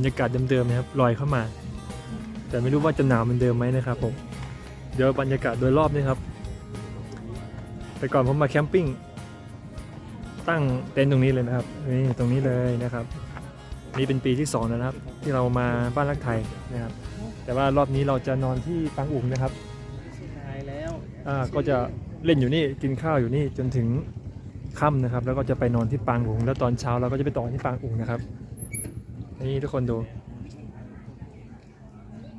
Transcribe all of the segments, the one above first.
บรรยากาศเดิมๆนะครับลอยเข้ามา แต่ไม่รู้ว่าจะหนาวเหมือนเดิมไหมนะครับผมเดี๋ยวบรรยากาศโดยรอบนี่ครับ แต่ก่อนผมมาแคมปิ้งตั้งเต็นท์ตรงนี้เลยนะครับนี่ตรงนี้เลยนะครับนี่เป็นปีที่สองแล้วนะครับ ที่เรามาบ้านรักไทยนะครับ แต่ว่ารอบนี้เราจะนอนที่ปังอุ๋งนะครับตายแล้วอ่าก็จะเล่นอยู่นี่กินข้าวอยู่นี่จนถึงค่ำนะครับ แล้วก็จะไปนอนที่ปางอุ๋งแล้วตอนเช้าเราก็จะไปต่อที่ปางอุ๋งนะครับ นี่ทุกคนดู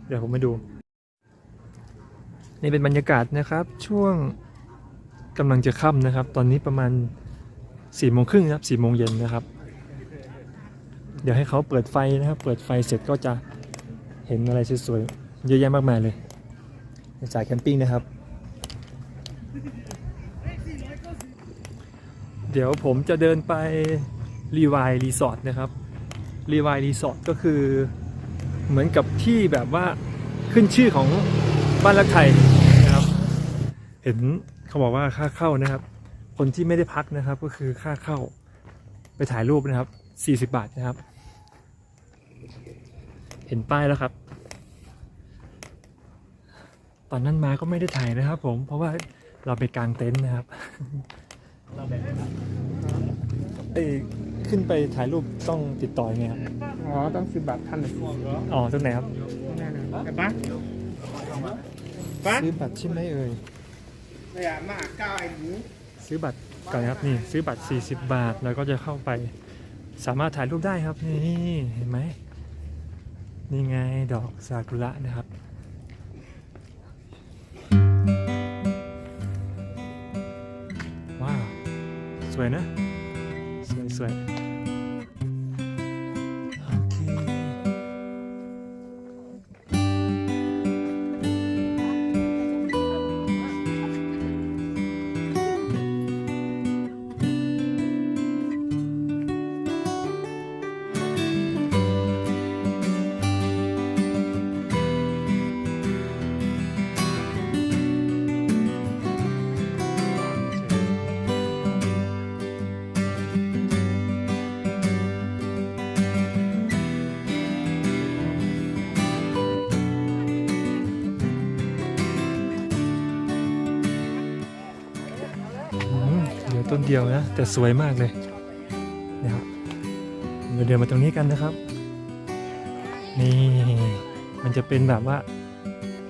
เดี๋ยวผมมาดู นี่เป็นบรรยากาศนะครับ ช่วงกำลังจะค่ำนะครับ ตอนนี้ประมาณ4ี่โมงครึ่งนะครับสี่โมงเย็นนะครับ เดี๋ยวให้เขาเปิดไฟนะครับ เปิดไฟเสร็จก็จะเห็นอะไรสวยๆเยอะแยะมากมายเลยในสายแคมปิ้งนะครับ เดี๋ยวผมจะเดินไปรีวายรีสอร์ทนะครับ รีวายรีสอร์ทก็คือเหมือนกับที่แบบว่าขึ้นชื่อของบ้านรักไทยนะครับ เห็นเขาบอกว่าค่าเข้านะครับ คนที่ไม่ได้พักนะครับก็คือค่าเข้าไปถ่ายรูปนะครับ 40 บาทนะครับ เห็นป้ายแล้วครับ ตอนนั้นมาก็ไม่ได้ถ่ายนะครับ ผมเพราะว่าเราไปกางเต็นท์นะครับเราแบบเอ้ย ขึ้นไปถ่ายรูปต้องติดต่อยังไงครับอ๋อ ต้องซื้อบัตรท่านเลยอ๋อตรงไหนครับนั่นนะแต่ป้าป้าซื้อบัตรใช่ไหมเอ่ยไม่อยากมาก้าวไอ้หมูซื้อบัตรก่อนนะครับนี่ ซื้อบัตร 40 บาทแล้วก็จะเข้าไป สามารถถ่ายรูปได้ครับนี่เห็นไหมนี่ไงดอกซากุระนะครับว้าวสวยนะ สวยสวย ต้นเดียวนะ แต่สวยมากเลยนะครับเราเดินมาตรงนี้กันนะครับ นี่มันจะเป็นแบบว่า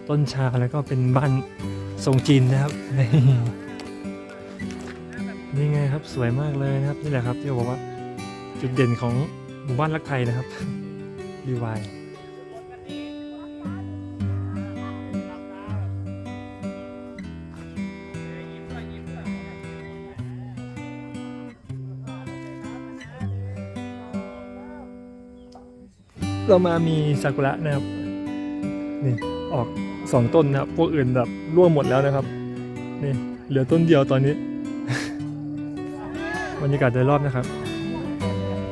ต้นชาแล้วก็เป็นบ้านทรงจีนนะครับนี่นี่ไงครับสวยมากเลยนะครับนี่แหละครับที่บอกว่าจุดเด่นของหมู่บ้านรักไทยนะครับรีวาย เรามามีซากุระนะครับนี่ออกสองต้นนะครับพวกอื่นแบบร่วงหมดแล้วนะครับนี่เหลือต้นเดียวตอนนี้ บรรยากาศโดยรอบนะครับ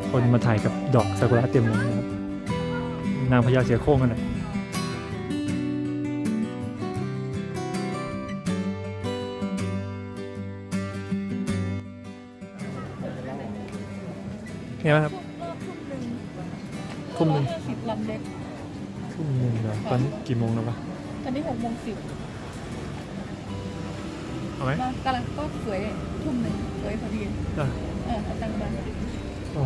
คนมาถ่ายกับดอกซากุระเต็มเลยนะครับนางพญาเสือโคร่งกันหน่อยไงบ้างครับทุ่มหนึ่ง ลำเล็ก ทุ่มหนึ่งเหรอตอนนี้กี่โมงแล้ววะตอนนี้หกโมงสิบเอาไหมมากำลังก็สวยทุ่มหนึ่งสวยพอดี อะเออเอาตังค์มาโอ้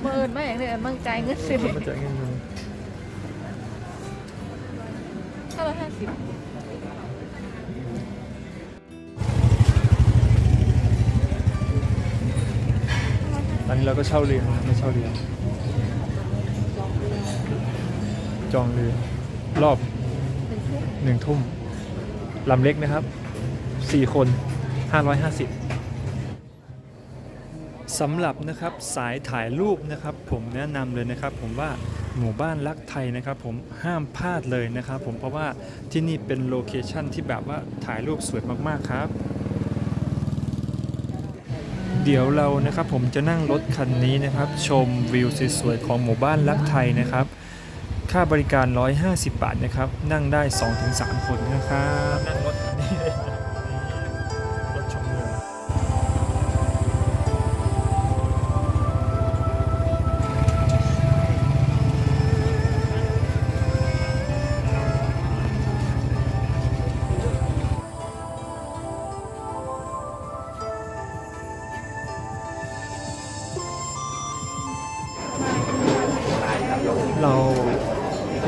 เมื่อเอินมาอย่างเนี้ยมั่งใจายเงินสิมาจ่ายเงินเลยถ้าเราห้าสิบตอนนี้เราก็เช่าเรือนะครับไม่เช่าเรือ จองเรือรอบหนึ่งทุ่มหนึ่งทุ่มลำเล็กนะครับสี่คน550สำหรับนะครับสายถ่ายรูปนะครับ ผมแนะนำเลยนะครับ ผมว่าหมู่บ้านรักไทยนะครับ ผมห้ามพลาดเลยนะครับ ผมเพราะว่าที่นี่เป็นโลเคชั่นที่แบบว่าถ่ายรูปสวยมากๆครับ เดี๋ยวเรานะครับผมจะนั่งรถคันนี้นะครับ ชมวิวสวยๆของหมู่บ้านรักไทยนะครับ ค่าบริการ 150 บาทนะครับ นั่งได้ 2-3 คนนะครับ นั่งรถ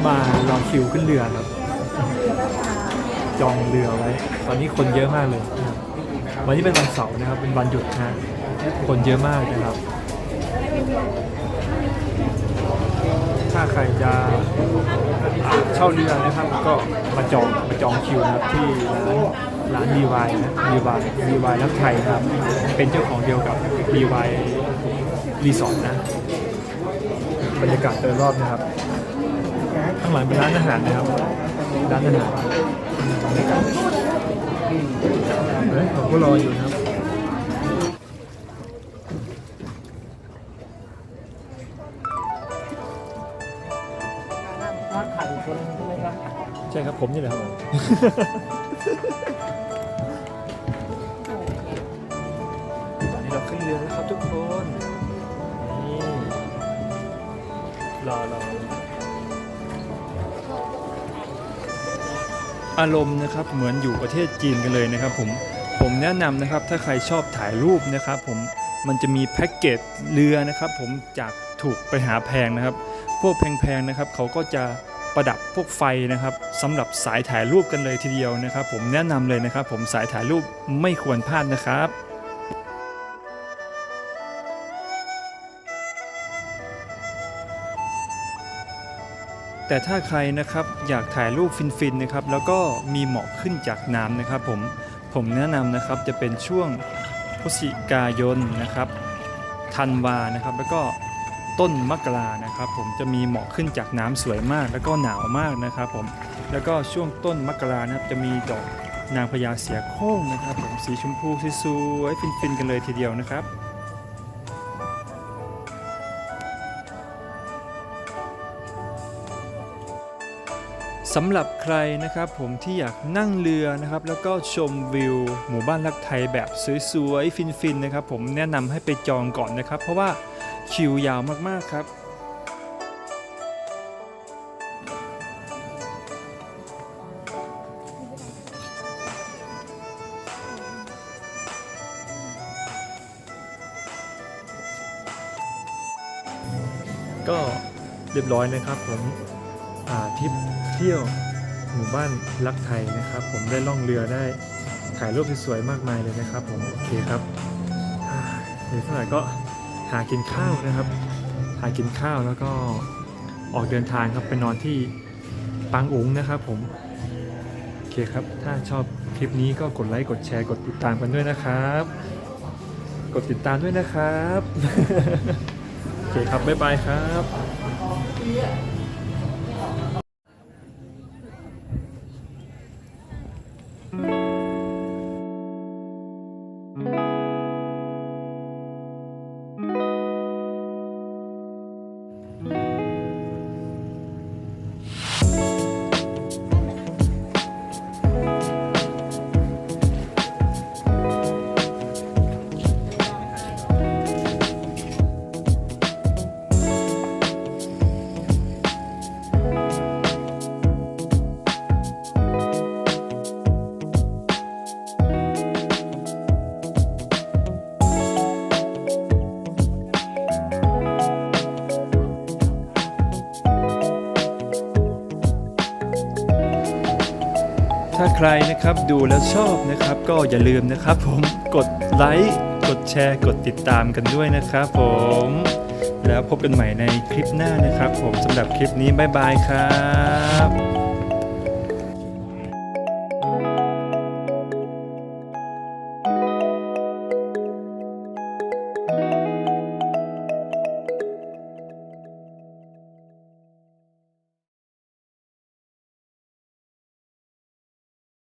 มารอคิวขึ้นเรือครับ จองเรือไว้ ตอนนี้คนเยอะมากเลย วันนี้เป็นวันเสาร์นะครับ เป็นวันหยุดนะคนเยอะมากนะครับ ถ้าใครจะเช่าเรือนะครับ ก็มาจองมาจองคิวนะครับที่ร้านร้านดีวายนะดีวายดีวายรักไทยนะครับ เป็นเจ้าของเดียวกับดีวายรีสอร์ทนะ บรรยากาศโดยรอบนะครับ ข้างหลังเป็นร้านอาหารนะครับ ร้านอาหารเฮ้ยผมก็รออยู่นะครับใช่ครับใช่ครับผมนี่แหละครับผมตอนนี้เราขึ้นเรือแล้วครับทุกคน นี่ รอรอ อารมณ์นะครับเหมือนอยู่ประเทศจีนกันเลยนะครับผมผมแนะนำนะครับถ้าใครชอบถ่ายรูปนะครับผมมันจะมีแพ็กเกจเรือนะครับผมจากถูกไปหาแพงนะครับ พวกแพงๆนะครับเขาก็จะประดับพวกไฟนะครับสำหรับสายถ่ายรูปกันเลยทีเดียวนะครับ ผมแนะนำเลยนะครับ ผมสายถ่ายรูปไม่ควรพลาดนะครับ แต่ถ้าใครนะครับอยากถ่ายรูปฟินๆนะครับแล้วก็มีหมอกขึ้นจากน้ำนะครับผมผมแนะนำนะครับจะเป็นช่วงพฤศจิกายนนะครับธันวานะครับแล้วก็ต้นมกรานะครับ ผมจะมีหมอกขึ้นจากน้ำสวยมาก แล้วก็หนาวมากนะครับ ผมแล้วก็ช่วงต้นมกรานะครับจะมีดอกนางพญาเสียโค้งนะครับ ผมสีชมพูสวยๆฟินๆกันเลยทีเดียวนะครับ สำหรับใครนะครับผมที่อยากนั่งเรือนะครับแล้วก็ชมวิว หมู่บ้านรักไทยแบบสวยๆฟินๆนะครับผมแนะนำให้ไปจองก่อนนะครับ เพราะว่าคิวยาวมากๆครับ ก็เรียบร้อยนะครับผม ทริปเที่ยวหมู่บ้านรักไทยนะครับ ผมได้ล่องเรือได้ถ่ายรูปสวยๆมากมายเลยนะครับ ผมโอเคครับเดี๋ยวสักหน่อยก็หากินข้าวนะครับ หากินข้าวแล้วก็ออกเดินทางครับไปนอนที่ปังอุ๋งนะครับ ผมโอเคครับ ถ้าชอบคลิปนี้ก็กดไลค์กดแชร์กดติดตามกันด้วยนะครับ กดติดตามด้วยนะครับโอเคครับบ๊ายบายครับ ใครนะครับดูแล้วชอบนะครับ ก็อย่าลืมนะครับ ผมกดไลค์กดแชร์กดติดตามกันด้วยนะครับผม แล้วพบกันใหม่ในคลิปหน้านะครับ ผมสำหรับคลิปนี้บ๊ายบายครับ